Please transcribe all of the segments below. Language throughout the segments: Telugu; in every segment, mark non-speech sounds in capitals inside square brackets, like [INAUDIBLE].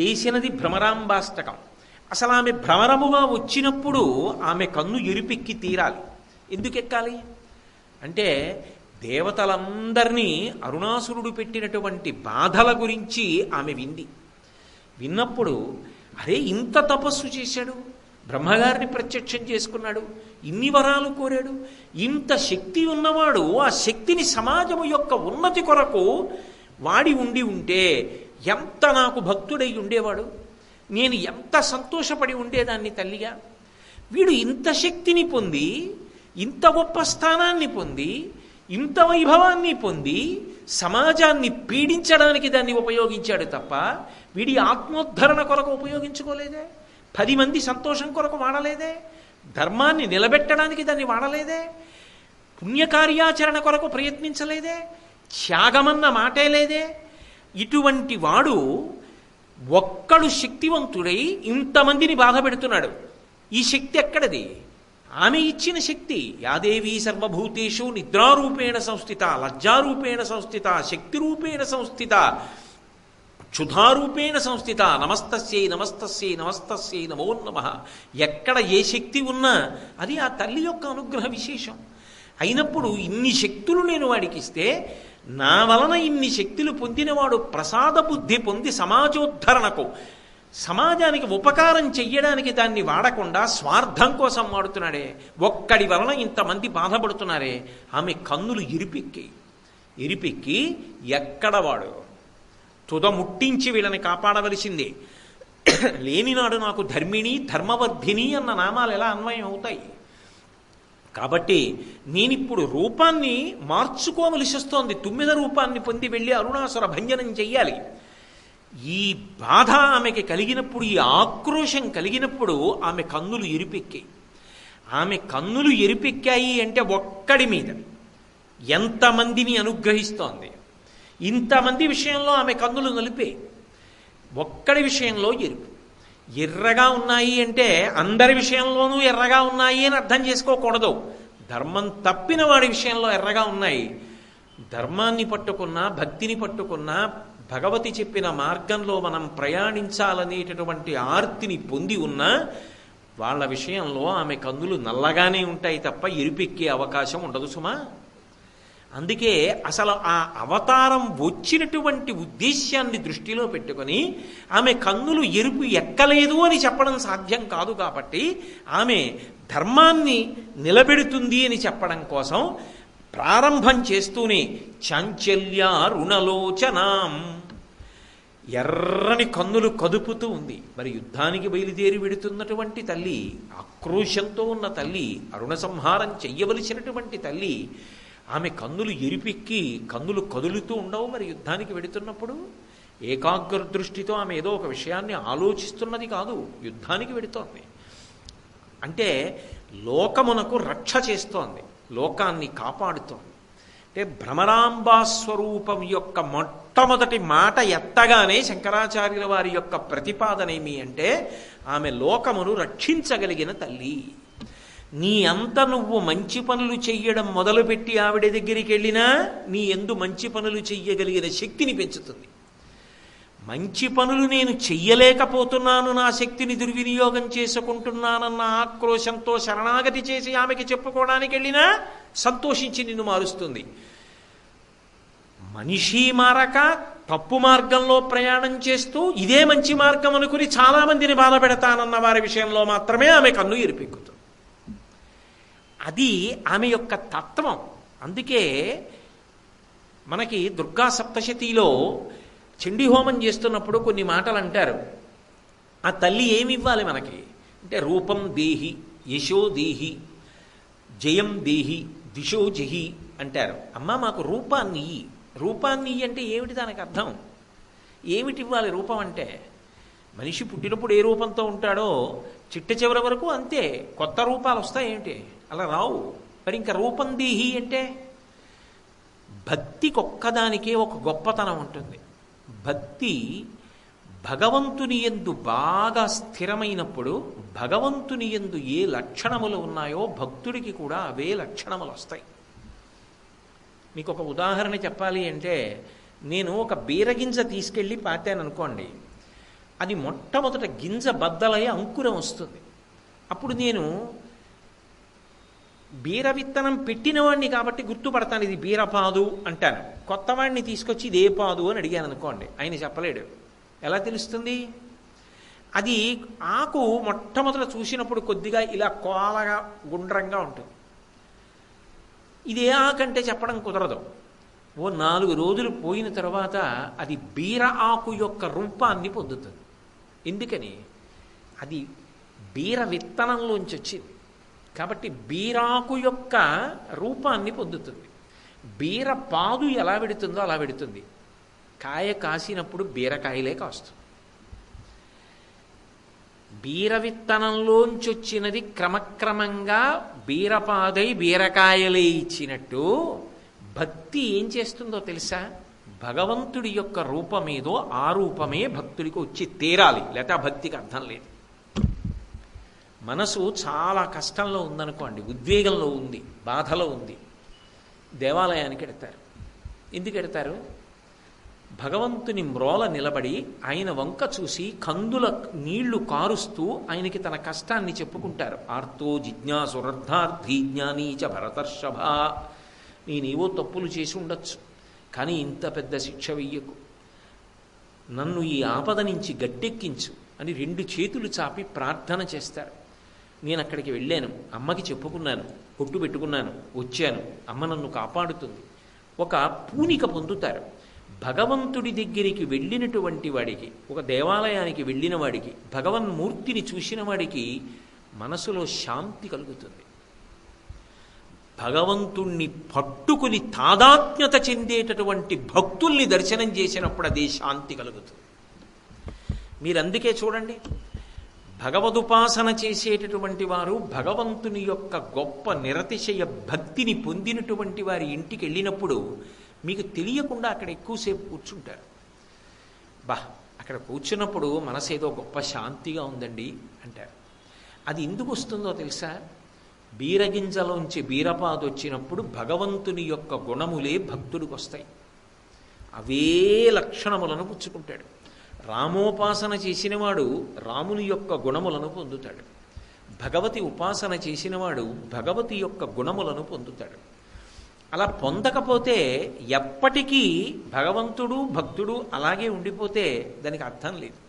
చేసినది భ్రమరాంబాష్టకం. అసలు ఆమె భ్రమరముగా వచ్చినప్పుడు ఆమె కన్ను ఎరుపెక్కి తీరాలి. ఎందుకు ఎక్కాలి అంటే దేవతలందరినీ అరుణాసురుడు పెట్టినటువంటి బాధల గురించి ఆమె వింది. విన్నప్పుడు అరే ఇంత తపస్సు చేశాడు. బ్రహ్మగారిని ప్రత్యక్షం చేసుకున్నాడు. ఇన్ని వరాలు కోరాడు. ఇంత శక్తి ఉన్నవాడు ఆ శక్తిని సమాజము యొక్క ఉన్నతి కొరకు వాడి ఉండి ఉంటే ఎంత నాకు భక్తుడై ఉండేవాడు నేను ఎంత సంతోషపడి ఉండేదాన్ని తల్లిగా? వీడు ఇంత శక్తిని పొంది ఇంత గొప్ప స్థానాన్ని పొంది ఇంత వైభవాన్ని పొంది సమాజాన్ని పీడించడానికి దాన్ని ఉపయోగించాడు తప్ప వీడి ఆత్మోద్ధరణ కొరకు ఉపయోగించుకోలేదే? పది మంది సంతోషం కొరకు వాడలేదే? ధర్మాన్ని నిలబెట్టడానికి దాన్ని వాడలేదే? పుణ్యకార్యాచరణ కొరకు ప్రయత్నించలేదే? త్యాగమన్న మాటే లేదే? ఇటువంటి వాడు ఒక్కడు శక్తివంతుడై ఇంతమందిని బాధ పెడుతున్నాడు. ఈ శక్తి ఎక్కడది? ఆమె ఇచ్చిన శక్తి యాదేవి సర్వభూతేషు నిద్రారూపేణ సంస్థిత లజ్జారూపేణ సంస్థిత శక్తి రూపేణ సంస్థిత క్షుధారూపేణ సంస్థిత నమస్తస్యై నమస్తస్యై నమస్తస్యై నమో నమ. ఎక్కడ ఏ శక్తి ఉన్నా అది ఆ తల్లి యొక్క అనుగ్రహ విశేషం. అయినప్పుడు ఇన్ని శక్తులు నేను వాడికి ఇస్తే నా వలన ఇన్ని శక్తులు పొందినవాడు ప్రసాద బుద్ధి పొంది సమాజోద్ధరణకు సమాజానికి ఉపకారం చెయ్యడానికి దాన్ని వాడకుండా స్వార్థం కోసం వాడుతున్నాడే. ఒక్కడి వలన ఇంతమంది బాధపడుతున్నారే. ఆమె కన్నులు ఇరిపెక్కి ఇరిపెక్కి ఎక్కడవాడు తుద ముట్టించి వీళ్ళని కాపాడవలసిందే. [CLEARS THROAT] లేనినాడు నాకు ధర్మిణి ధర్మవర్ధిని అన్న నామాలు ఎలా అన్వయం అవుతాయి? కాబట్టి నేనిప్పుడు రూపాన్ని మార్చుకోవలసి వస్తోంది. తుమ్మిద రూపాన్ని పొంది వెళ్ళి అరుణాసుర భంజనం చెయ్యాలి. ఈ బాధ ఆమెకి కలిగినప్పుడు ఈ ఆక్రోశం కలిగినప్పుడు ఆమె కన్నులు ఎరిపెక్కాయి. ఆమె కన్నులు ఎరిపెక్కాయి అంటే ఒక్కడి మీద. ఎంతమందిని అనుగ్రహిస్తోంది. ఇంతమంది విషయంలో ఆమె కన్నులు నలిపే. ఒక్కడి విషయంలో ఎరుపు. ఎర్రగా ఉన్నాయి అంటే అందరి విషయంలోనూ ఎర్రగా ఉన్నాయి అని అర్థం చేసుకోకూడదు. ధర్మం తప్పిన వాడి విషయంలో ఎర్రగా ఉన్నాయి. ధర్మాన్ని పట్టుకున్నా భక్తిని పట్టుకున్నా భగవతి చెప్పిన మార్గంలో మనం ప్రయాణించాలనేటటువంటి ఆర్తిని పొంది ఉన్నా వాళ్ళ విషయంలో ఆమె కందులు నల్లగానే ఉంటాయి తప్ప ఎరుపెక్కే అవకాశం ఉండదు సుమా. అందుకే అసలు ఆ అవతారం వచ్చినటువంటి ఉద్దేశ్యాన్ని దృష్టిలో పెట్టుకొని ఆమె కన్నులు ఎరుపు ఎక్కలేదు అని చెప్పడం సాధ్యం కాదు కాబట్టి ఆమె ధర్మాన్ని నిలబెడుతుంది అని చెప్పడం కోసం ప్రారంభం చేస్తూనే చాంచల్య రుణలోచనాం. ఎర్రని కన్నులు కదుపుతూ ఉంది. మరి యుద్ధానికి బయలుదేరి వెడుతున్నటువంటి తల్లి ఆక్రోశంతో ఉన్న తల్లి అరుణ సంహారం చెయ్యవలసినటువంటి తల్లి ఆమె కన్నులు ఎరిపెక్కి కన్నులు కదులుతూ ఉండవు మరి యుద్ధానికి వెడుతున్నప్పుడు. ఏకాగ్ర దృష్టితో ఆమె ఏదో ఒక విషయాన్ని ఆలోచిస్తున్నది కాదు యుద్ధానికి వెడుతోంది. అంటే లోకమునకు రక్ష చేస్తోంది లోకాన్ని కాపాడుతోంది. అంటే భ్రమరాంబా స్వరూపం యొక్క మొట్టమొదటి మాట ఎత్తగానే శంకరాచార్యుల వారి యొక్క ప్రతిపాదన ఏమి అంటే ఆమె లోకమును రక్షించగలిగిన తల్లి. నీ అంత నువ్వు మంచి పనులు చెయ్యడం మొదలుపెట్టి ఆవిడ దగ్గరికి వెళ్ళినా నీ ఎందు మంచి పనులు చెయ్యగలిగిన శక్తిని పెంచుతుంది. మంచి పనులు నేను చెయ్యలేకపోతున్నాను నా శక్తిని దుర్వినియోగం చేసుకుంటున్నానన్న ఆక్రోశంతో శరణాగతి చేసి ఆమెకి చెప్పుకోవడానికి వెళ్ళినా సంతోషించి నిన్ను మారుస్తుంది. మనిషి మారక తప్పు మార్గంలో ప్రయాణం చేస్తూ ఇదే మంచి మార్గం అనుకుని చాలామందిని బాధ పెడతానన్న వారి విషయంలో మాత్రమే ఆమె కన్ను ఇరిపెక్కుతుంది అది ఆమె యొక్క తత్వం. అందుకే మనకి దుర్గా సప్తశతిలో చండీ హోమం చేస్తున్నప్పుడు కొన్ని మాటలు అంటారు. ఆ తల్లి ఏమి ఇవ్వాలి మనకి? అంటే రూపం దేహి యశో దేహి జయం దేహి దిశో జహి అంటారు. అమ్మ మాకు రూపాన్ని రూపాన్ని అంటే ఏమిటి దానికి అర్థం? ఏమిటి ఇవ్వాలి రూపం అంటే? మనిషి పుట్టినప్పుడు ఏ రూపంతో ఉంటాడో చిట్ట చివరి వరకు అంతే. కొత్త రూపాలు వస్తాయి ఏమిటి? అలా రావు. మరి ఇంకా రూపం దేహి అంటే భక్తికి ఒక్కదానికే ఒక గొప్పతనం ఉంటుంది. భక్తి భగవంతుని ఎందు బాగా స్థిరమైనప్పుడు భగవంతుని ఎందు ఏ లక్షణములు ఉన్నాయో భక్తుడికి కూడా అవే లక్షణములు వస్తాయి. మీకు ఒక ఉదాహరణ చెప్పాలి అంటే నేను ఒక బీరగింజ తీసుకెళ్ళి పాతాను అనుకోండి. అది మొట్టమొదట గింజ బద్దలయ్యి అంకురం వస్తుంది. అప్పుడు నేను బీర విత్తనం పెట్టినవాడిని కాబట్టి గుర్తుపడతాను ఇది బీరపాదు అంటాను. కొత్తవాడిని తీసుకొచ్చి ఇది ఏ పాదు అని అడిగాను అనుకోండి ఆయన చెప్పలేడు. ఎలా తెలుస్తుంది? అది ఆకు మొట్టమొదట చూసినప్పుడు కొద్దిగా ఇలా కోలగా గుండ్రంగా ఉంటుంది. ఇది ఆకంటే చెప్పడం కుదరదు. ఓ నాలుగు రోజులు పోయిన తర్వాత అది బీర ఆకు యొక్క రూపాన్ని పొందుతుంది. ఎందుకని? అది బీర విత్తనంలోంచి వచ్చింది. కాబట్టి బీరాకు యొక్క రూపాన్ని పొందుతుంది. బీర పాదు ఎలా పెడుతుందో అలా పెడుతుంది కాయ కాసినప్పుడు బీరకాయలే కాస్తుంది. బీర విత్తనంలోంచి వచ్చినది క్రమక్రమంగా బీరపాదై బీరకాయలే ఇచ్చినట్టు భక్తి ఏం చేస్తుందో తెలుసా? భగవంతుడి యొక్క రూపమేదో ఆ రూపమే భక్తుడికి వచ్చి తీరాలి. లేకపోతే ఆ భక్తికి అర్థం లేదు. మనసు చాలా కష్టంలో ఉందనుకోండి ఉద్వేగంలో ఉంది బాధలో ఉంది. దేవాలయానికి ఎడతారు. ఎందుకు ఎడతారు? భగవంతుని మ్రోల నిలబడి ఆయన వంక చూసి కందుల నీళ్ళు కారుస్తూ ఆయనకి తన కష్టాన్ని చెప్పుకుంటారు. ఆర్తో జిజ్ఞాసురర్థార్థి జ్ఞానీచ భరతర్షభ. నేనేవో తప్పులు చేసి ఉండొచ్చు కానీ ఇంత పెద్ద శిక్ష వెయ్యకు. నన్ను ఈ ఆపద నుంచి గట్టెక్కించు అని రెండు చేతులు చాపి ప్రార్థన చేస్తారు. నేను అక్కడికి వెళ్ళాను. అమ్మకి చెప్పుకున్నాను. పొట్టు పెట్టుకున్నాను. వచ్చాను. అమ్మ నన్ను కాపాడుతుంది. ఒక పూనిక పొందుతారు. భగవంతుడి దగ్గరికి వెళ్ళినటువంటి వాడికి ఒక దేవాలయానికి వెళ్ళిన వాడికి భగవన్మూర్తిని చూసిన వాడికి మనసులో శాంతి కలుగుతుంది. భగవంతుణ్ణి పట్టుకుని తాదాత్మ్యత చెందేటటువంటి భక్తుల్ని దర్శనం చేసినప్పుడు అదే శాంతి కలుగుతుంది. మీరు అందుకే చూడండి భగవదుపాసన చేసేటటువంటి వారు భగవంతుని యొక్క గొప్ప నిరతిశయ భక్తిని పొందినటువంటి వారి ఇంటికి వెళ్ళినప్పుడు మీకు తెలియకుండా అక్కడ ఎక్కువసేపు కూర్చుంటారు. బా అక్కడ కూర్చున్నప్పుడు మనసు ఏదో గొప్ప శాంతిగా ఉందండి అంటారు. అది ఎందుకు వస్తుందో తెలుసా? బీరగింజలోంచి బీరపాదు వచ్చినప్పుడు భగవంతుని యొక్క గుణములే భక్తుడికి వస్తాయి. అవే లక్షణములను పుచ్చుకుంటాడు. రామోపాసన చేసినవాడు రాముని యొక్క గుణములను పొందుతాడు. భగవతి ఉపాసన చేసినవాడు భగవతి యొక్క గుణములను పొందుతాడు. అలా పొందకపోతే ఎప్పటికీ భగవంతుడు భక్తుడు అలాగే ఉండిపోతే దానికి అర్థం లేదు.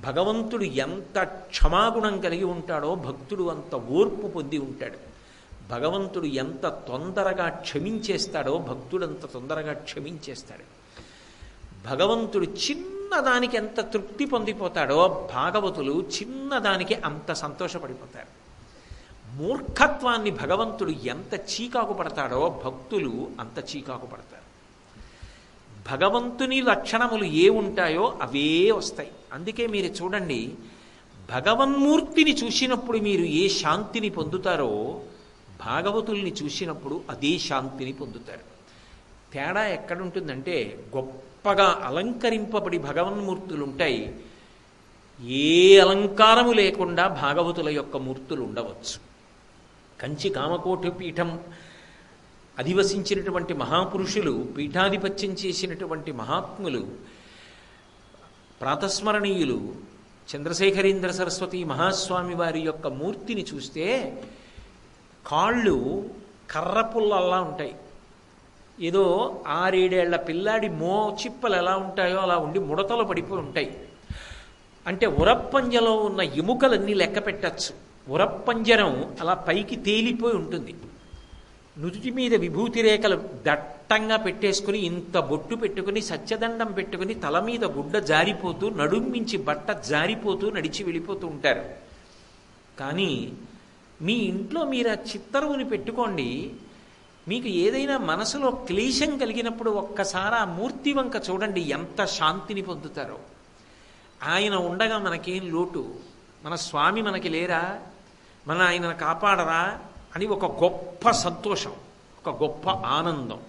భగవంతుడు ఎంత క్షమాగుణం కలిగి ఉంటాడో భక్తుడు అంత ఓర్పు పొంది ఉంటాడు. భగవంతుడు ఎంత తొందరగా క్షమించేస్తాడో భక్తుడు అంత తొందరగా క్షమించేస్తాడు. భగవంతుడు చిన్నదానికి ఎంత తృప్తి పొందిపోతాడో భాగవతులు చిన్నదానికి అంత సంతోషపడిపోతారు. మూర్ఖత్వాన్ని భగవంతుడు ఎంత చీకాకు పడతాడో భక్తులు అంత చీకాకు పడతారు. భగవంతుని లక్షణములు ఏ ఉంటాయో అవే వస్తాయి. అందుకే మీరు చూడండి భగవన్మూర్తిని చూసినప్పుడు మీరు ఏ శాంతిని పొందుతారో భాగవతుల్ని చూసినప్పుడు అదే శాంతిని పొందుతారు. తేడా ఎక్కడుంటుందంటే గొప్పగా అలంకరింపబడి భగవన్మూర్తులు ఉంటాయి ఏ అలంకారము లేకుండా భాగవతుల యొక్క మూర్తులు ఉండవచ్చు కంచి కామకోటి పీఠం అధివసించినటువంటి మహాపురుషులు పీఠాధిపత్యం చేసినటువంటి మహాత్ములు ప్రాతస్మరణీయులు చంద్రశేఖరేంద్ర సరస్వతి మహాస్వామి వారి యొక్క మూర్తిని చూస్తే కాళ్ళు కర్రపుల్లల్లా ఉంటాయి. ఏదో ఆరేడేళ్ళ పిల్లాడి మో చిప్పలు ఎలా ఉంటాయో అలా ఉండి ముడతలు పడిపోయి ఉంటాయి. అంటే ఉరప్పంజలో ఉన్న ఎముకలన్నీ లెక్క పెట్టచ్చు. ఉరప్పంజరం అలా పైకి తేలిపోయి ఉంటుంది. నుదుటి మీద విభూతి రేఖలు దట్టంగా పెట్టేసుకుని ఇంత బొట్టు పెట్టుకుని సత్యదండం పెట్టుకుని తల మీద గుడ్డ జారిపోతూ నడుమించి బట్ట జారిపోతూ నడిచి వెళ్ళిపోతూ ఉంటారు. కానీ మీ ఇంట్లో మీరు ఆ చిత్తరువుని పెట్టుకోండి. మీకు ఏదైనా మనసులో క్లేశం కలిగినప్పుడు ఒక్కసారి ఆ మూర్తి వంక చూడండి ఎంత శాంతిని పొందుతారో. ఆయన ఉండగా మనకేం లోటు? మన స్వామి మనకి లేరా? మన ఆయనను కాపాడరా? అని ఒక గొప్ప సంతోషం ఒక గొప్ప ఆనందం.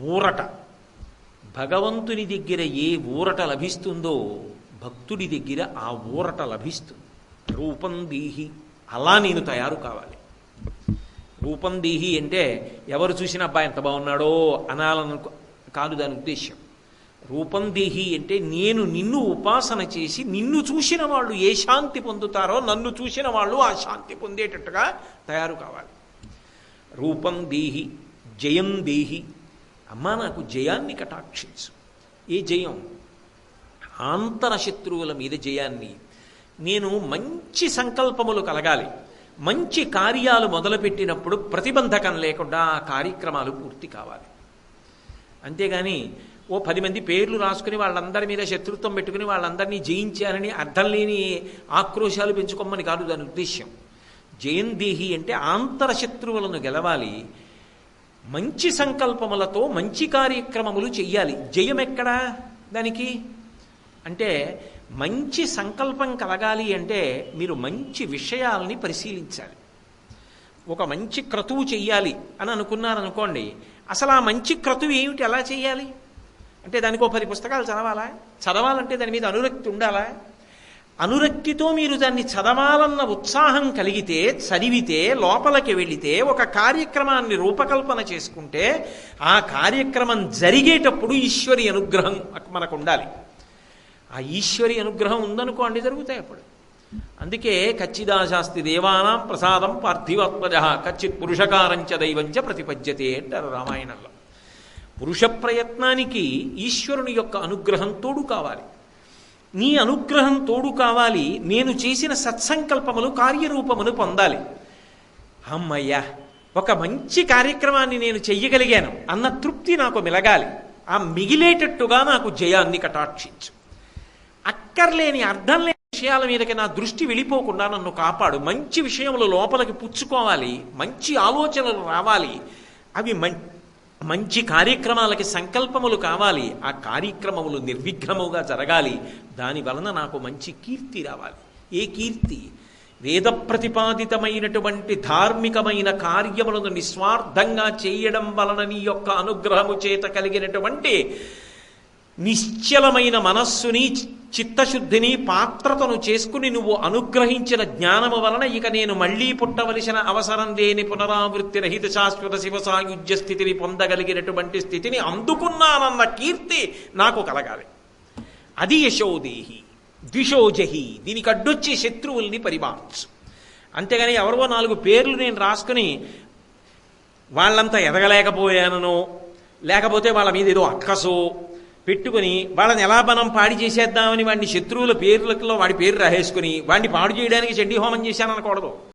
ఊరట. భగవంతుని దగ్గర ఏ ఊరట లభిస్తుందో భక్తుడి దగ్గర ఆ ఊరట లభిస్తుంది. రూపం దీహి. అలా నేను తయారు కావాలి. రూపం దేహి అంటే ఎవరు చూసినా అబ్బాయి ఎంత బాగున్నాడో అనాలను కాదు దాని ఉద్దేశ్యం. రూపం దేహి అంటే నేను నిన్ను ఉపాసన చేసి నిన్ను చూసిన వాళ్ళు ఏ శాంతి పొందుతారో నన్ను చూసిన వాళ్ళు ఆ శాంతి పొందేటట్టుగా తయారు కావాలి. రూపం దేహి జయం దేహి. అమ్మా నాకు జయాన్ని కటాక్షించు. ఏ జయం? ఆంతర శత్రువుల మీద జయాన్ని. నేను మంచి సంకల్పములు కలగాలి. మంచి కార్యాలు మొదలుపెట్టినప్పుడు ప్రతిబంధకం లేకుండా ఆ కార్యక్రమాలు పూర్తి కావాలి. అంతేగాని ఓ పది మంది పేర్లు రాసుకుని వాళ్ళందరి మీద శత్రుత్వం పెట్టుకుని వాళ్ళందరినీ జయించారని అర్థం లేని ఆక్రోశాలు పెంచుకోమని కాదు దాని ఉద్దేశ్యం. జయందేహి అంటే ఆంతర శత్రువులను గెలవాలి. మంచి సంకల్పములతో మంచి కార్యక్రమములు చెయ్యాలి. జయం ఎక్కడా దానికి? అంటే మంచి సంకల్పం కలగాలి అంటే మీరు మంచి విషయాల్ని పరిశీలించాలి. ఒక మంచి క్రతువు చెయ్యాలి అని అనుకున్నారనుకోండి అసలు ఆ మంచి క్రతువు ఏమిటి? ఎలా చేయాలి అంటే దానికి ఒక పది పుస్తకాలు చదవాలా? చదవాలంటే దాని మీద అనురక్తి ఉండాలా? అనురక్తితో మీరు దాన్ని చదవాలన్న ఉత్సాహం కలిగితే చదివితే లోపలికి వెళితే ఒక కార్యక్రమాన్ని రూపకల్పన చేసుకుంటే ఆ కార్యక్రమం జరిగేటప్పుడు ఈశ్వరి అనుగ్రహం మనకు ఉండాలి. ఆ ఈశ్వరి అనుగ్రహం ఉందనుకోండి జరుగుతాయి అప్పుడు. అందుకే కచ్చిదాశాస్తి దేవానాం ప్రసాదం పార్థివాత్మజ కచ్చిత్ పురుషకారంచ దైవంచ ప్రతిపద్యతే అంటారు రామాయణంలో. పురుష ప్రయత్నానికి ఈశ్వరుని యొక్క అనుగ్రహం తోడు కావాలి. నీ అనుగ్రహం తోడు కావాలి నేను చేసిన సత్సంకల్పములు కార్యరూపమును పొందాలి. అమ్మయ్యా ఒక మంచి కార్యక్రమాన్ని నేను చెయ్యగలిగాను అన్న తృప్తి నాకు మిలగాలి. ఆ మిగిలేటట్టుగా నాకు జయాన్ని కటాక్షించు. అక్కర్లేని అర్థం లేని విషయాల మీదకి నా దృష్టి వెళ్ళిపోకుండా నన్ను కాపాడు. మంచి విషయములు లోపలికి పుచ్చుకోవాలి. మంచి ఆలోచనలు రావాలి. అవి మం మంచి కార్యక్రమాలకి సంకల్పములు కావాలి. ఆ కార్యక్రమములు నిర్విఘ్నముగా జరగాలి. దాని వలన నాకు మంచి కీర్తి రావాలి. ఏ కీర్తి? వేద ప్రతిపాదితమైనటువంటి ధార్మికమైన కార్యములను నిస్వార్థంగా చేయడం వలన నీ యొక్క అనుగ్రహము చేత కలిగినటువంటి నిశ్చలమైన మనస్సుని చిత్తశుద్ధిని పాత్రతను చేసుకుని నువ్వు అనుగ్రహించిన జ్ఞానము వలన ఇక నేను మళ్ళీ పుట్టవలసిన అవసరం లేని పునరావృత్తి రహిత శాశ్వత శివ సాయుధ్య స్థితిని పొందగలిగినటువంటి స్థితిని అందుకున్నానన్న కీర్తి నాకు కలగాలి. అది యశోదేహి ద్విషోజహి దీనికి అడ్డొచ్చి శత్రువుల్ని పరిమార్చు అంతేగాని ఎవరో నాలుగు పేర్లు నేను రాసుకుని వాళ్ళంతా ఎదగలేకపోయాననో లేకపోతే వాళ్ళ మీద ఏదో అక్కసో పెట్టుకుని వాళ్ళని ఎలా మనం పాడి చేసేద్దామని వాడిని శత్రువుల పేర్లలో వాడి పేరు రాసేసుకుని వాడిని పాడు చేయడానికి చండీ హోమం చేశాననకూడదు.